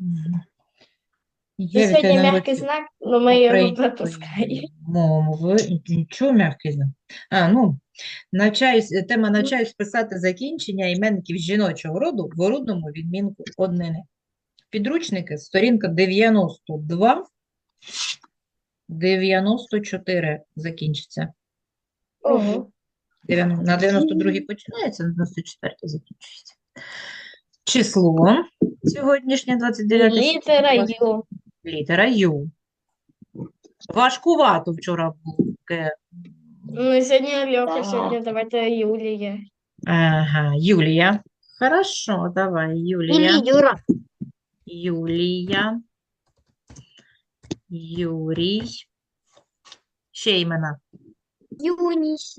Ну, Є Сегодня на мягкий знак, но мы его української пропускаем. мови. Нічого м'який знак. А, ну, навчаюсь, тема навчаюсь писати закінчення іменників жіночого роду в орудному відмінку однини. Підручники, сторінка 92, 94 закінчиться. Ого. На 92 починається, на 94 закінчується. Число сьогоднішнє 29 Литера. Ю. Літера Ю. Важкувато вчора було. Ну, сегодня легко, Да. сегодня давайте Юлия. Ага, Юлія. Хорошо, давай, Юлія. Или Юра. Юлія. Юрій. Ще імена. Юнис.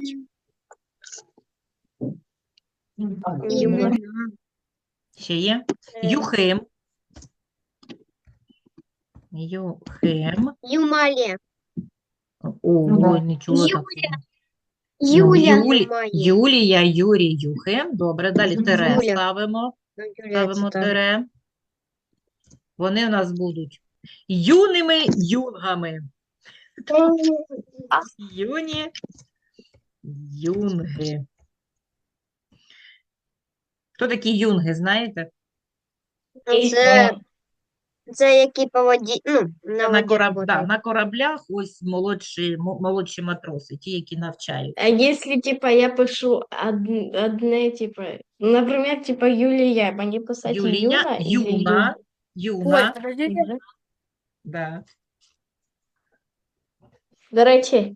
Юра. Ще є? Юхим. Юхим. Юмалия. О, не чула. Ну, Юля. Юлі- Юмалия. Юлія, Юрій, Юхим. Добре, далі тире Юля. ставимо. Ну, Юля, Ставимо там. тире. Вони у нас будуть юними юнгами. Юні юнги. Хто такі юнги, знаєте? Ну, Це, це які по воді, ну, на На, воді кораб... да, работають. на кораблях ось молодші, мо- молодші матроси, ті, які навчають. А если, типа, я пишу од- одне, типа, например, типа Юлия, мне писать Юлія, Юна или юна, юна, Юля? да. До речі,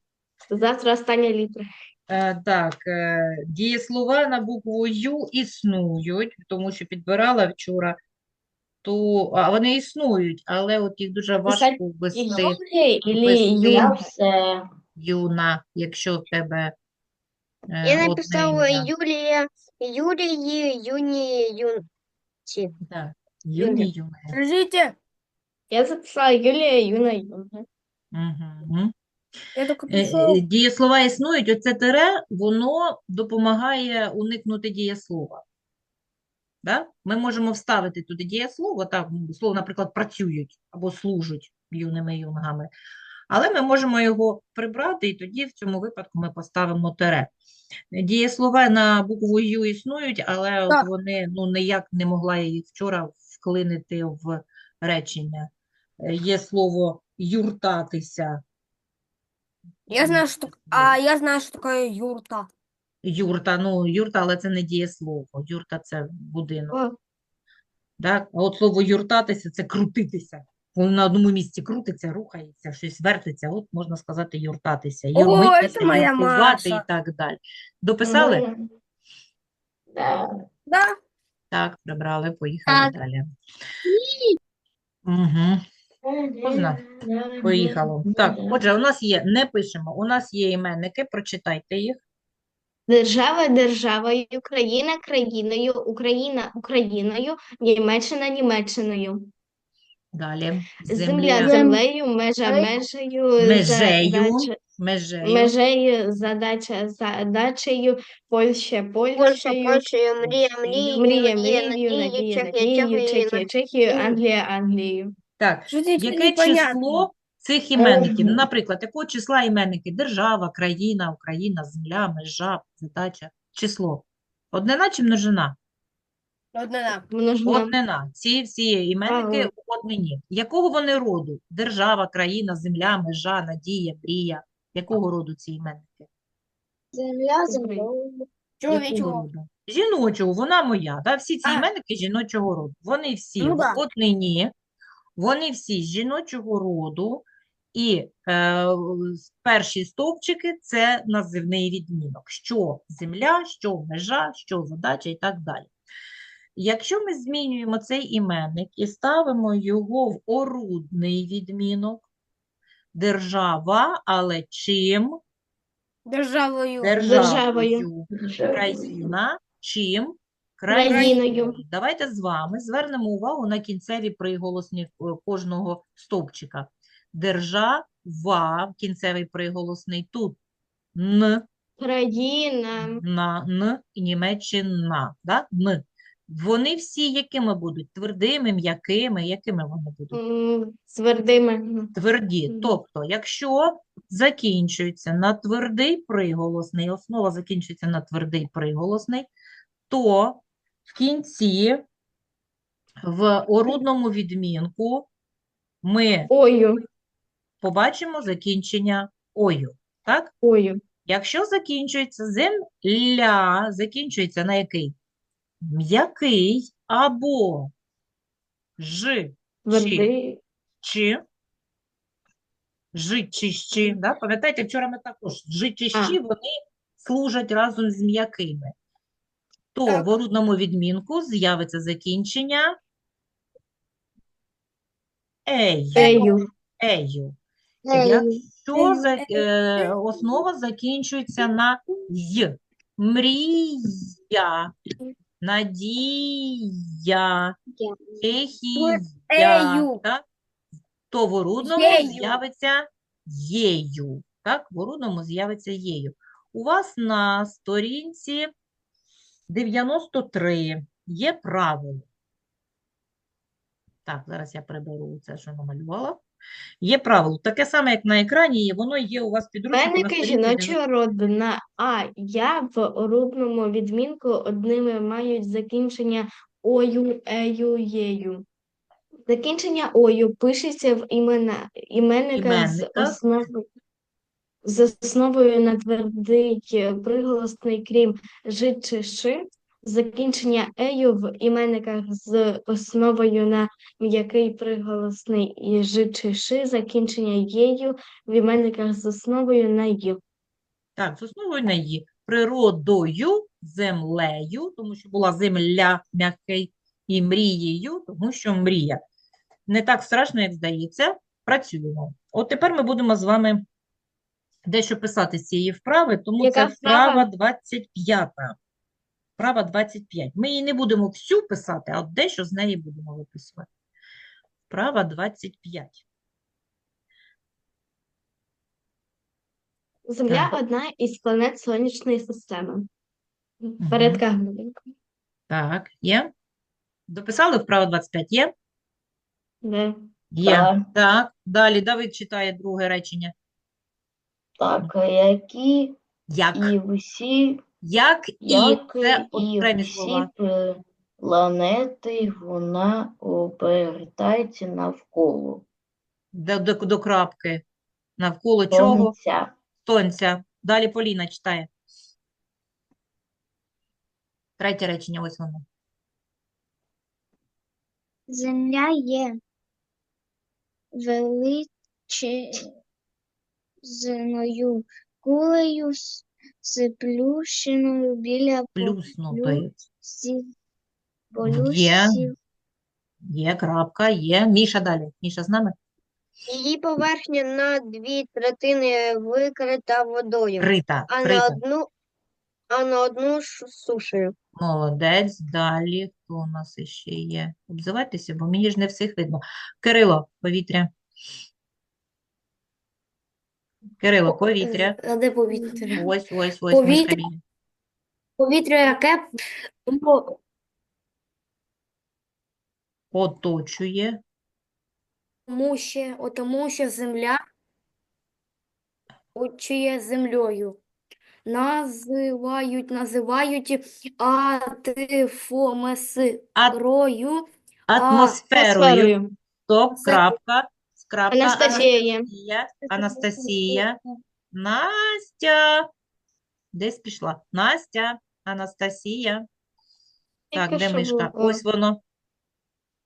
завтра остання літера. Е, так, е, дієслова на букву Ю існують, тому що підбирала вчора, то а вони існують, але от їх дуже важко ввести. Юна, якщо в тебе е, Я написала. Юлія, Юлії, Юні, Юнці. Да. Юні. Подождите, Я записала Юлія, Юна, Юна. Угу. Я Е, е, Дієслова існують, оце тире, воно допомагає уникнути дієслова. Да? Ми можемо вставити туди дієслово, так, слово, наприклад, працюють або служать юними юнгами. Але ми можемо його прибрати, і тоді в цьому випадку ми поставимо тире. Дієслова на букву Ю існують, але от Так. вони ну, ніяк не могла їх вчора вклинити в речення. Е, Є слово юртатися. Я знаю, что так- а я знаю, что такое юрта. Юрта, ну, юрта, але це не дієслово. Юрта це будинок. О, Так? А от слово юртатися це крутитися. Коли на одному місці крутиться, рухається, щось вертиться, от можна сказати юртатися. О, Юрмитися, це моя юркувати і так далі. Дописали? Да. Да? Так, прибрали, поїхали Так. далі. Угу. Можна? Поїхало. Так, отже, у нас є, не пишемо, у нас є іменники, прочитайте їх. Держава державою, країна країною, Україна Україною, Німеччина Німеччиною. Далі. Земля землею, межа межею, Межею. задача- межею. межею, задача задачею, Польща Польща, Польщею, Польщею, Мрія, Мрією, Мрія Мрією, Надія Надією, Чехія Чехією. Англія Англією. Так, яке непонятно. число цих іменників? Ага. Наприклад, якого числа іменники? Держава, країна, Україна, земля, межа, задача, число. Однина чи множина? Одна. Множина. Однина. Ці всі іменники Ага. однині. Якого вони роду? Держава, країна, земля, межа, надія, мрія. Якого роду ці іменники? Земля, земля. Якого Чоловічого. роду? Жіночого, вона моя. Да? Всі ці А. іменники жіночого роду. Вони всі Ну в да. однині, вони всі з жіночого роду, і е, перші стовпчики – це називний відмінок. Що земля, що межа, що задача і так далі. Якщо ми змінюємо цей іменник і ставимо його в орудний відмінок, держава, але чим? Державою. Державою. Країна, чим? Країною. Давайте з вами звернемо увагу на кінцеві приголосні е, кожного стовпчика. Держава, кінцевий приголосний тут н, Країна. на, н і Німеччина, да? Н. Вони всі якими будуть? Твердими, м'якими, якими вони будуть? Твердими. Тверді. Тобто, якщо закінчується на твердий приголосний, основа закінчується на твердий приголосний, то в кінці в орудному відмінку ми Ою. побачимо закінчення ою. Так? Ою. Якщо закінчується земля, закінчується на який? М'який або ж, Твердий. чи, жи чи щі, да? Пам'ятаєте, вчора ми також жи чи А. вони служать разом з м'якими. То Так. в орудному відмінку з'явиться закінчення ей, Ею. ею. Якщо за, е, основа закінчується на й, мрія, надія, ехія, Ею. так? то в орудному з'явиться єю. Так, в орудному з'явиться єю. У вас на сторінці 93 є правило. Так, зараз я приберу це, що намалювала. Є правило. Таке саме, як на екрані, воно є у вас підручнику 90. жіночого роду на а, я в орудному відмінку одними мають закінчення ою, ею, єю. Закінчення ою пишеться в імена, іменниках з Іменниках. Основою, з на твердий приголосний, крім жи чи ши. Закінчення ею в іменниках з основою на м'який приголосний і жи чи ши. Закінчення єю в іменниках з основою на ю. Так, з основою на «ї». Природою, землею, тому що була земля м'який, і мрією, тому що мрія. Не так страшно, як здається. Працюємо. От тепер ми будемо з вами дещо писати з цієї вправи, тому Яка це вправа? вправа 25. Вправа 25. Ми її не будемо всю писати, а от дещо з неї будемо виписувати. Вправа 25. Земля одна із планет Сонячної системи. Перед Мгм. Так, є? Дописали вправо 25? Є? Де? Є. Так. Так, далі Давид читає друге речення. Так, які Як? і всі, Як і як це і окремі всі слова. планети вона обертається навколо До, до, до крапки. Навколо чого? Сонця. Сонця. Далі Поліна читає. Третє речення, ось воно. Земля є величезною кулею з, з плющиною біля Плюснутою. полюсів, Є. полюсів. Є крапка, є. Міша далі. Міша з нами? Її поверхня на дві третини викрита водою, Крита. а на одну, а на одну ш- сушею. Молодець. Далі. Хто у нас іще є? Обзивайтеся, бо мені ж не всіх видно. Кирило, повітря. Кирило, повітря. А де повітря? Ось, ось, ось. Повітря. бігає. Повітря яке ну, Оточує. тому що, о, тому що земля отчує землею. Називають, називають атмосферою. Атмосферою. Атмосферою. Стоп, крапка. Крапка. Анастасія. Анастасія. Анастасія. Настя. Десь пішла. Настя. Анастасія. Так, де мишка? було. Ось воно.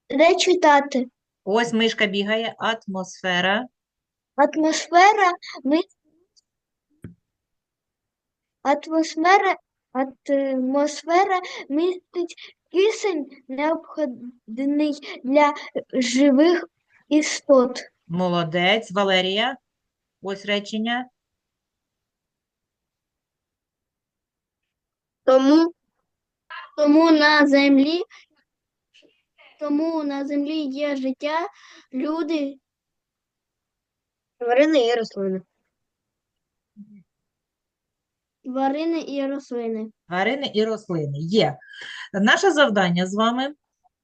Де читати? Ось мишка бігає. Атмосфера. Атмосфера ми... Атмосфера, атмосфера містить кисень, необхідний для живих істот. Молодець. Валерія. Ось речення. Тому, тому на землі, тому на землі є життя, люди, тварини і рослини. Тварини і рослини. Тварини і рослини. Є. Наше завдання з вами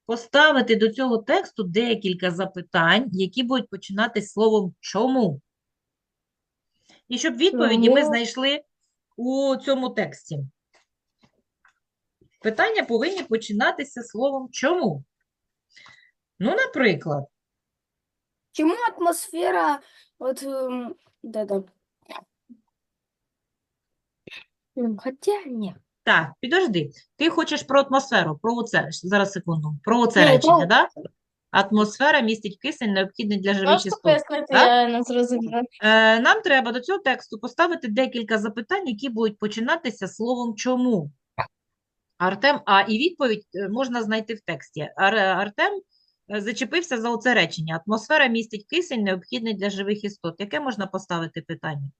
поставити до цього тексту декілька запитань, які будуть починатись словом чому. І щоб відповіді ми знайшли у цьому тексті. Питання повинні починатися словом чому. Ну, наприклад, Чему атмосфера вот эм, да-да. М, Хотя нет. Так, підожди, ти хочеш про атмосферу, про оце, зараз секунду, про оце Ну, речення, про- да? Атмосфера містить кисень, необхідний для живих Можете пояснити, так? я не зрозуміла. Е, нам треба до цього тексту поставити декілька запитань, які будуть починатися словом чому. Артем, а і відповідь е, можна знайти в тексті. Ар- Артем е, зачепився за оце речення. Атмосфера містить кисень, необхідний для живих істот. Яке можна поставити питання?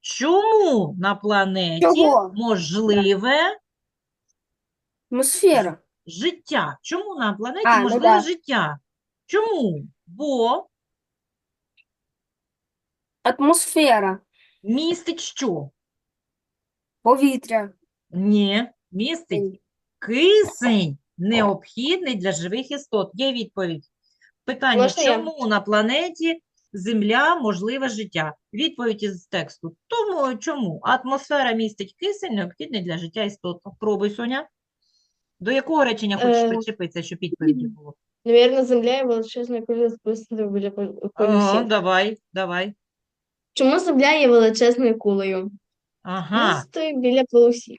Чому на планеті Чого? можливе Атмосфера. життя? Чому на планеті А, ну можливе да. життя? Чому? Бо Атмосфера. містить що? Повітря. Ні, містить кисень, необхідний для живих істот. Є відповідь. Питання, Можна я? чому на планеті Земля можливе життя? Відповідь із тексту. Тому чому? Атмосфера містить кисень, необхідний для життя істот. Пробуй, Соня. До якого речення хочеш Е, причепитися, щоб відповіді було? Навірно, земля і величезна куля списана біля О, давай, давай. Чому земля є величезною кулею? Ага. Місто біля полюсів.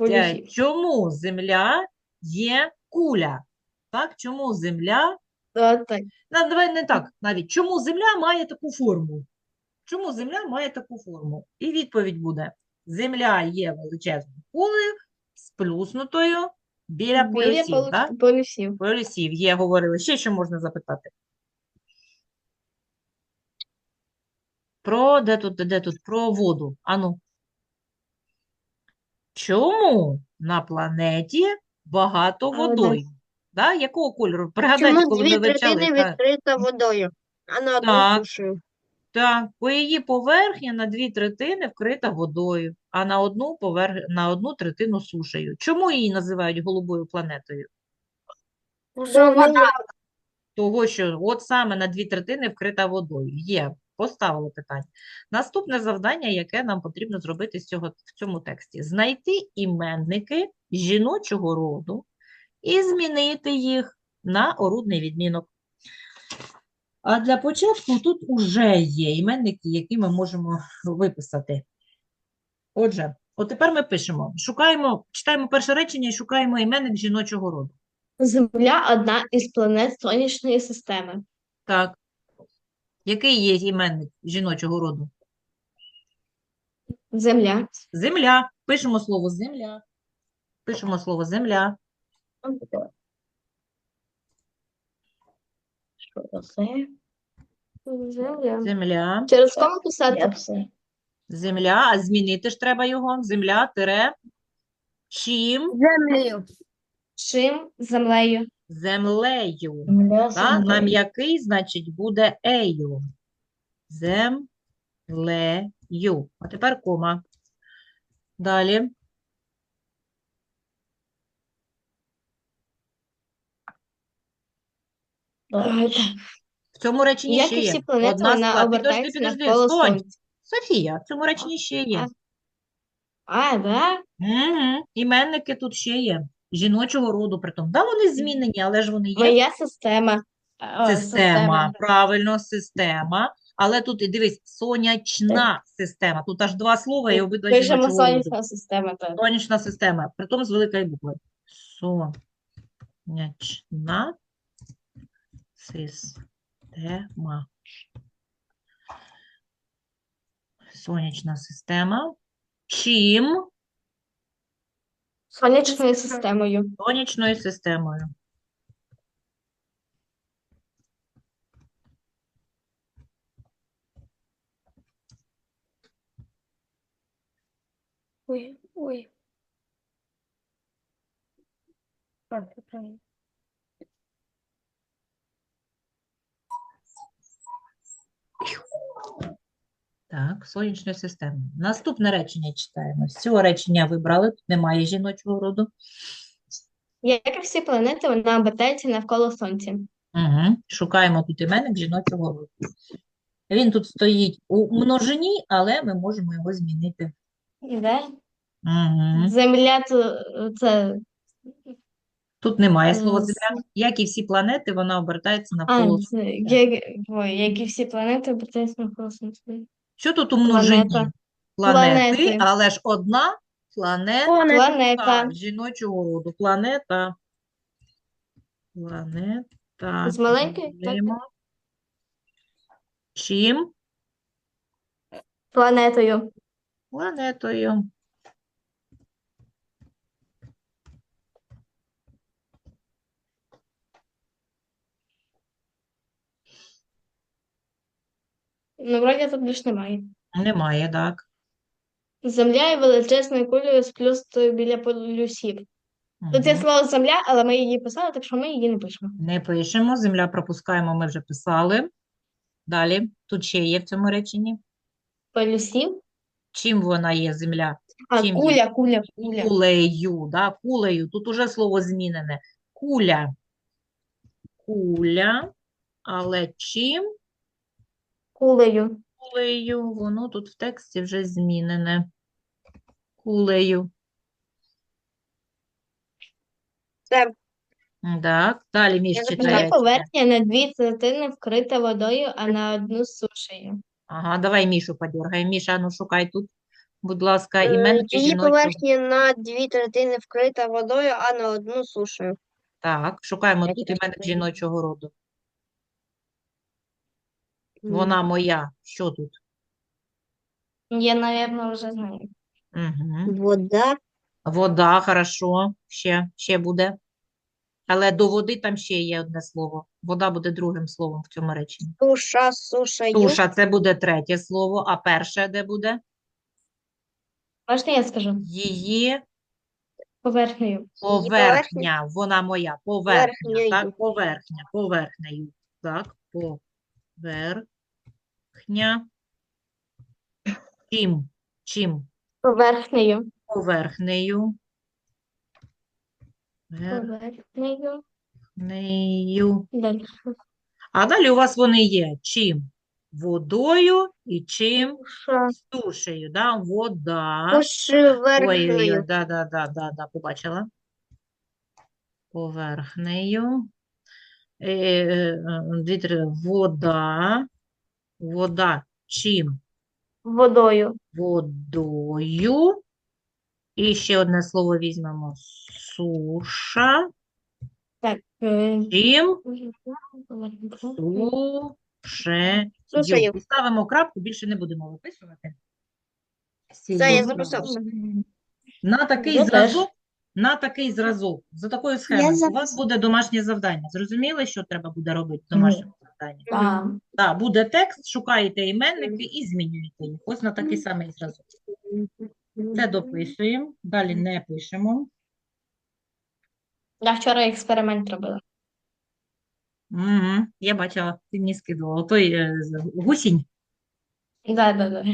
Е. Чому Земля є куля? Так, чому Земля давай не так навіть. Чому Земля має таку форму? Чому Земля має таку форму? І відповідь буде: Земля є величезною кулею, сплюснутою біля Біля полюсів. так? полюсів. Полюсів є, говорили. Ще що можна запитати? Про, де тут, де тут? Про воду. Ану. Чому на планеті багато водою? Да? Якого кольору? Пригадайте, Чому коли дві ми вивчали. третини та- відкрита водою, а на одну Так. сушею? Так, бо її поверхня на дві третини вкрита водою, а на одну, поверх... на одну третину сушею. Чому її називають голубою планетою? Вода. Того, що от саме на дві третини вкрита водою. Є, поставили питання. Наступне завдання, яке нам потрібно зробити з цього, в цьому тексті. Знайти іменники жіночого роду і змінити їх на орудний відмінок. А для початку тут уже є іменники, які ми можемо виписати. Отже, от тепер ми пишемо, шукаємо, читаємо перше речення і шукаємо іменник жіночого роду. Земля одна із планет Сонячної системи. Так. Який є іменник жіночого роду? Земля. Земля. Пишемо слово земля. Пишемо слово земля. Що це? Земля. Земля. Через кому писати? Земля. А змінити ж треба його. Земля, тире. Чим? Землю. Чим землею? Земля, Землею. На м'який, значить, буде ею. Землею. А тепер кома. Далі. А, так. В цьому реченні Як ще і є. планети, Одна вона. Підожди, обертається підожди, навколо Сонь. Сонця. Софія, в цьому реченні ще є. А, да? Угу. Іменники тут ще є. Жіночого роду притом. Да, вони змінені, але ж вони є. Моя система. О, Система, правильно, система. Але тут і дивись, сонячна система. Тут аж два слова і обидва Пишемо жіночого роду. сонячна система. Так. Сонячна система, притом з великої букви. Сонячна система. Сонячна система. Чим? Сонячною системою. Сонячною системою. Ой, ой. А, Так, сонячної системи. Наступне речення читаємо. З цього речення вибрали, тут немає жіночого роду. Як і всі планети, вона обертається навколо Сонця. Угу. Шукаємо тут іменник жіночого роду. Він тут стоїть у множині, але ми можемо його змінити. Де? Угу. Земля це, це Тут немає слова Земля. Як і всі планети, вона обертається а, навколо це, Сонця. як, ой, як і всі планети обертаються навколо Сонця. Що тут у множині? Планета. Планети, Планети. але ж одна планета Планета. жіночого роду. Планета. Планета. З маленької, так? Чим? Планетою. Планетою. Ну, вроді тут більш немає. Немає, так. Земля є величезною кулею з плюсою біля полюсів. Тут є Мгм. слово земля, але ми її писали, так що ми її не пишемо. Не пишемо, земля пропускаємо, ми вже писали. Далі, тут ще є в цьому реченні. Полюсів. Чим вона є, земля? А, Чим є? куля, куля, куля. Кулею, да, кулею. Тут уже слово змінене. Куля. Куля. Але чим Кулею. кулею? Воно тут в тексті вже змінене. Кулею. Це Так, далі між читає. Поверхня на дві третини вкрита водою, а на одну сушею. Ага, давай Мішу подергаємо. Міша, ну шукай тут, будь ласка, е, іменники її поверхня на дві третини вкрита водою, а на одну сушею. Так, шукаємо тут іменник жіночого роду. Вона моя. Що тут? Я, напевно, вже знаю. Угу. Вода. Вода, хорошо. Ще, ще буде. Але до води там ще є одне слово. Вода буде другим словом в цьому реченні. Суша, сушею. Туша це буде третє слово, а перше де буде? Можна я скажу? Її Поверхнею. поверхня. поверхня. Вона моя. Поверхня. Поверхнею. Так, поверхня. Поверхнею. Так, поверхня. Чим? Чим? Поверхнею. Поверхнею. Поверхнею. Далі. А далі у вас вони є чим? Водою і чим? Суша. Сушею, да? Вода. Ой-ой-ой, да, да, да, да, да, побачила. Поверхнею. Е, е, три. Вода. Вода чим? Водою. Водою. І ще одне слово візьмемо. Суша. Так. е, Чим? Сушею. Сушею. Ставимо крапку, більше не будемо виписувати. Це я записав. На такий Я теж. зразок, на такий зразок, за такою схемою, у вас буде домашнє завдання. Зрозуміли, що треба буде робити в домашньому завданні? Так. Так, буде текст, шукаєте іменники і змінюєте їх. Ось на такий самий зразок. Це дописуємо, далі не пишемо. Я вчора експеримент робила. Угу, я бачила, ти мені скидувала. Той е, з- гусінь. Да, да, да.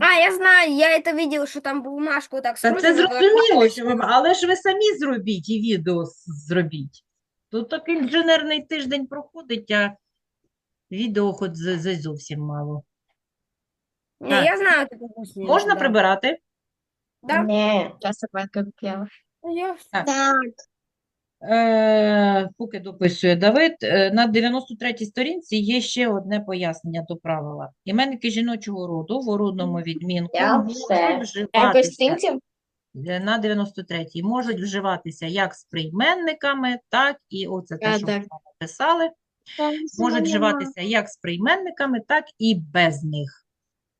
А, я знаю, я это видела, что там бумажку так Та це скрутили, зрозуміло, що ви, але ж ви самі зробіть і відео зробіть. Тут такий інженерний тиждень проходить, а відео хоч з- з- зовсім мало. Не, Так. я знаю такую гусеницу, Можна да. прибирати? Да? Ні. Я себе купила. Я Так. Так. Е, поки дописує Давид, е, на 93-й сторінці є ще одне пояснення до правила. Іменники жіночого роду в орудному відмінку Я можуть все. Якось вживатися стінці? е, на 93-й можуть вживатися як з прийменниками, так і оце те, А, що ми так. з вами писали, можуть вживатися як з прийменниками, так і без них.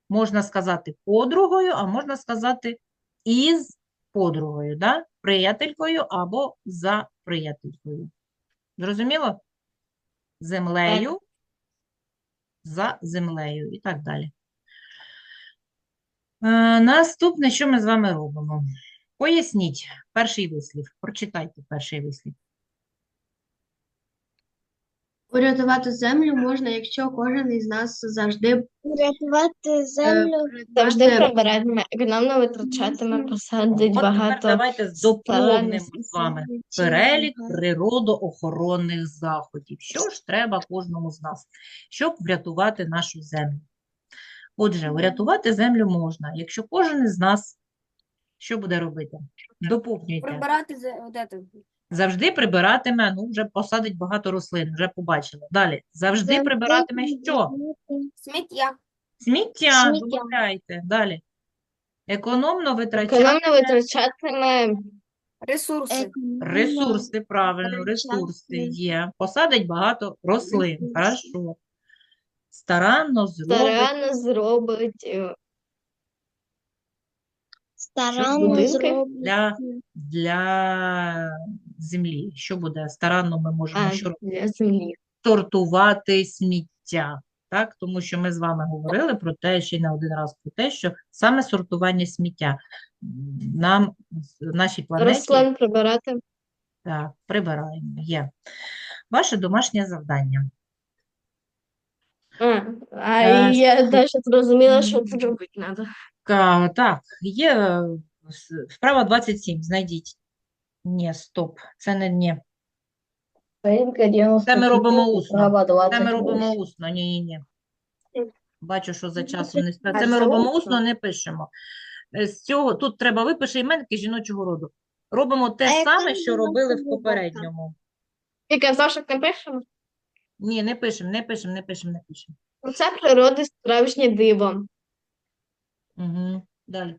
Можна сказати подругою, а можна сказати із подругою, да? Приятелькою або за приятелькою. Зрозуміло? Землею, за землею і так далі. Е, Наступне, що ми з вами робимо? Поясніть перший вислів. Прочитайте перший вислів. Урятувати землю можна, якщо кожен із нас завжди Врятувати землю. Завжди прибирати прибиратиме, економно витрачатиме, посадить От тепер багато давайте доповнимо з вами перелік природоохоронних заходів. Що ж треба кожному з нас, щоб врятувати нашу землю? Отже, врятувати землю можна, якщо кожен із нас що буде робити? Доповнюйте. Прибирати за это. Завжди прибиратиме, ну, вже посадить багато рослин, вже побачили. Далі. Завжди прибиратиме що? Сміття. Сміття, домовляйте. Далі. Економно витрачати економно витрачатиме Ресурси. ресурси, правильно, ресурси є. Посадить багато рослин. Хорошо. Старанно зробить старанно зробить е, Старанно зроблять. для, для землі. Що буде? Старанно ми можемо що робити? сортувати сміття. Так? Тому що ми з вами говорили про те, ще й не один раз про те, що саме сортування сміття нам, нашій планеті, Рослин прибирати. так, прибираємо. Є. Ваше домашнє завдання. А, а Е, я навіть зрозуміла, що тут робити треба. Так, є е, с- вправа 27, знайдіть. Ні, стоп, це не ні. Сторінка Це ми робимо усно. Це ми робимо 28. усно, ні, ні, ні. Бачу, що за часом не спра- Це ми робимо усно? не пишемо. Е, З цього тут треба випиши іменники жіночого роду. Робимо те саме, що робили в попередньому. Ти казав, що не пишемо? Ні, не пишемо, не пишемо, не пишемо, не пишемо. Це природи справжнє диво. Угу. Далі.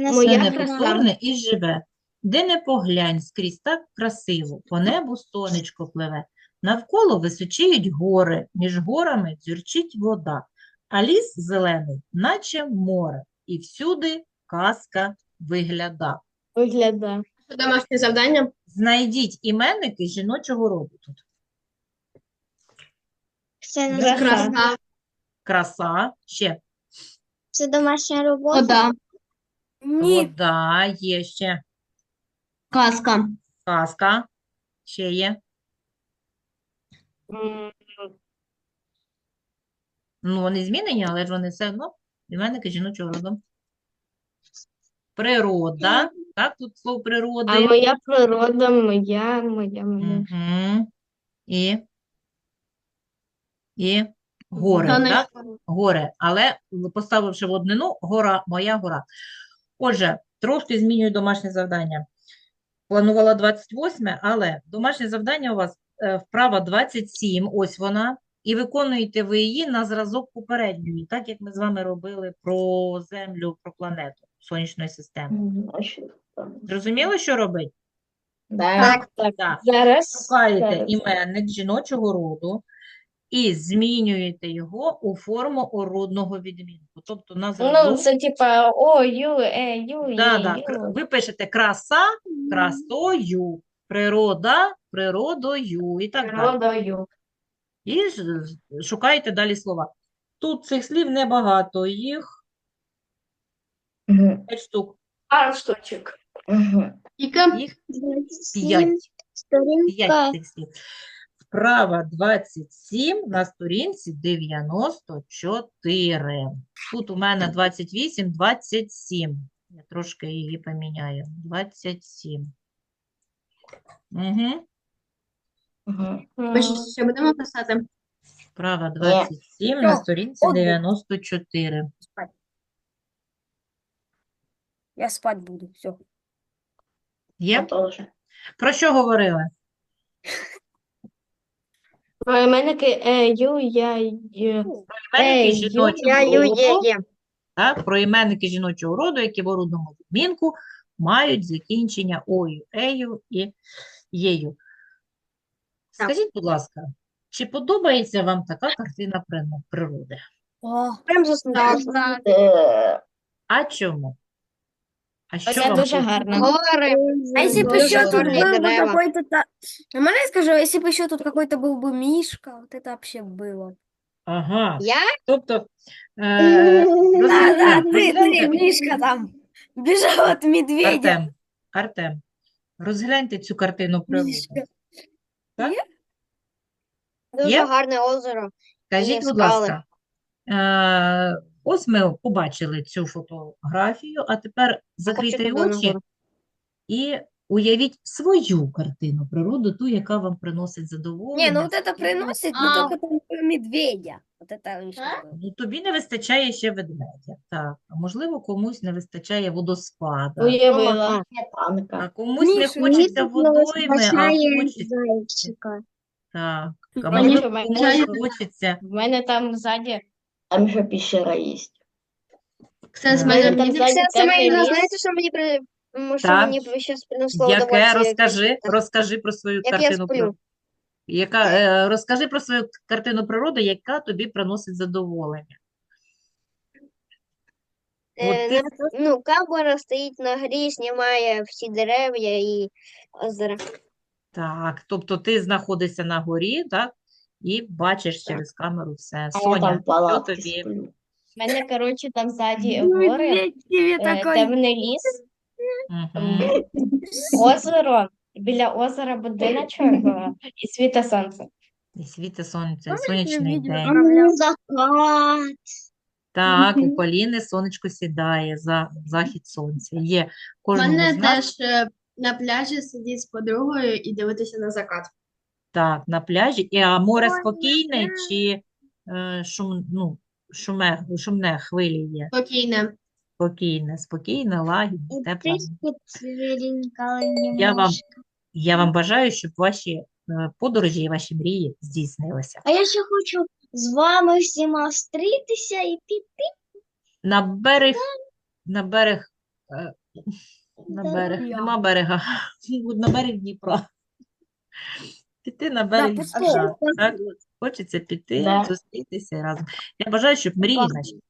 Моя Все на і живе. Де не поглянь, скрізь так красиво, по небу сонечко пливе. Навколо височіють гори, між горами дзюрчить вода, а ліс зелений, наче море, і всюди казка вигляда. Виглядає. домашнє завдання. Знайдіть іменники жіночого роду тут. На Краса. Краса. Краса, ще Це домашня робота. Вода. Ні. вода, є ще Казка. казка, ще є. Ну, вони змінені, але ж вони все одно іменники жіночого роду. Природа, так, тут слово природа. А моя природа, моя, моя, моя. Угу. І, і Сонечко. так? Гори, але поставивши в однину, гора, моя гора. Отже, трошки змінюю домашнє завдання. Планувала 28, але домашнє завдання у вас е, вправа 27, ось вона, і виконуєте ви її на зразок попередньої, так як ми з вами робили про Землю, про планету сонячної системи. Зрозуміло, що робить? Так, Так, Так. зараз. Шукаєте іменник жіночого роду і змінюєте його у форму орудного відмінку. Тобто на Ну, це типа о, ю, е, ю, да, є, да, ю. ви пишете краса, красою, природа, природою і так далі. Природою. І ж- шукаєте далі слова. Тут цих слів небагато, їх Мгм, 5 штук. Пару штучок. мгм. Їх 27, 5. сторінка. 5 цих слів. Вправа 27 на сторінці 94. Тут у мене 28, 27. Я трошки її поміняю. 27. Угу. Ми ще будемо писати. Вправа 27 на сторінці 94. Я спать буду. Все. Є? Про що говорили? Про іменники е, ю, я, Ей, жіночого ю, роду. є, є. Так, про іменники жіночого роду, які в орудному відмінку мають закінчення ою, ею і єю. Скажіть, будь ласка, чи подобається вам така картина природи? О, Прям заснувся. Е, А чому? А що Це вам дуже тут- гарно. Гори. А если бы Дуже еще тут гарні был бы дерева. какой-то... та- А можно я скажу, если бы еще тут какой-то был бы Мишка, вот это вообще было. Ага, Я? тобто, е, Да-да, розгляньте, ты, ты, розгляньте. Мишка там бежал от медведя. Артем, Артем, розгляньте цю картину природи. Мишка. Так? Є? Дуже Є? гарне озеро. Скажіть, Є будь скали. ласка, е, ось ми побачили цю фотографію, а тепер закрийте очі і уявіть свою картину природи, ту, яка вам приносить Не, задоволення. ну вот это приносит, А. но только там медведя. Вот это еще Ну, тобі не вистачає ще ведмедя, так. А можливо, комусь не вистачає водоспада, Уявила. а Танка. комусь не хочеться водойми, а хочеться, зайчика. так. А Мені можливо, комусь хочеться В мене там ззаді Там ще пещера є. Все з Е, там мені ззаді Це саме теплий ігра, ліс. знаєте, що мені при... що Так. мені зараз принесло Яке? удовольствие? Розкажи, розкажи про свою Як я картину сплю. природи. Яка, е, розкажи про свою картину природи, яка тобі приносить задоволення. От Е, ти на- ну, камера стоїть на грі, знімає всі дерев'я і озеро. Так, тобто ти знаходишся на горі, так, і бачиш через камеру все. А я Соня, в що палатці тобі? сплю. В мене, коротше, там ззаді Ну, гори, е, темний ліс, Мгм. м, озеро, біля озера будиночок е, і світе сонце. І світить сонце, сонячний день. Закат. Так, у Поліни сонечко сідає за захід сонця. Є У кожного мене з нас теж е, на пляжі сидіти з подругою і дивитися на закат. Так, на пляжі. І, а море спокійне чи е, шум, ну, шуме, шумне хвилі є? Спокійне. Спокійне, спокійне, лагідне, тепле. Я вам, я вам бажаю, щоб ваші е, подорожі і ваші мрії здійснилися. А я ще хочу з вами всіма зустрітися і піти. На берег, на берег, е, на берег, нема берега, на берег Дніпра. Піти на берег Так, так? Хочеться піти, зустрітися разом. Я бажаю, щоб мрії наші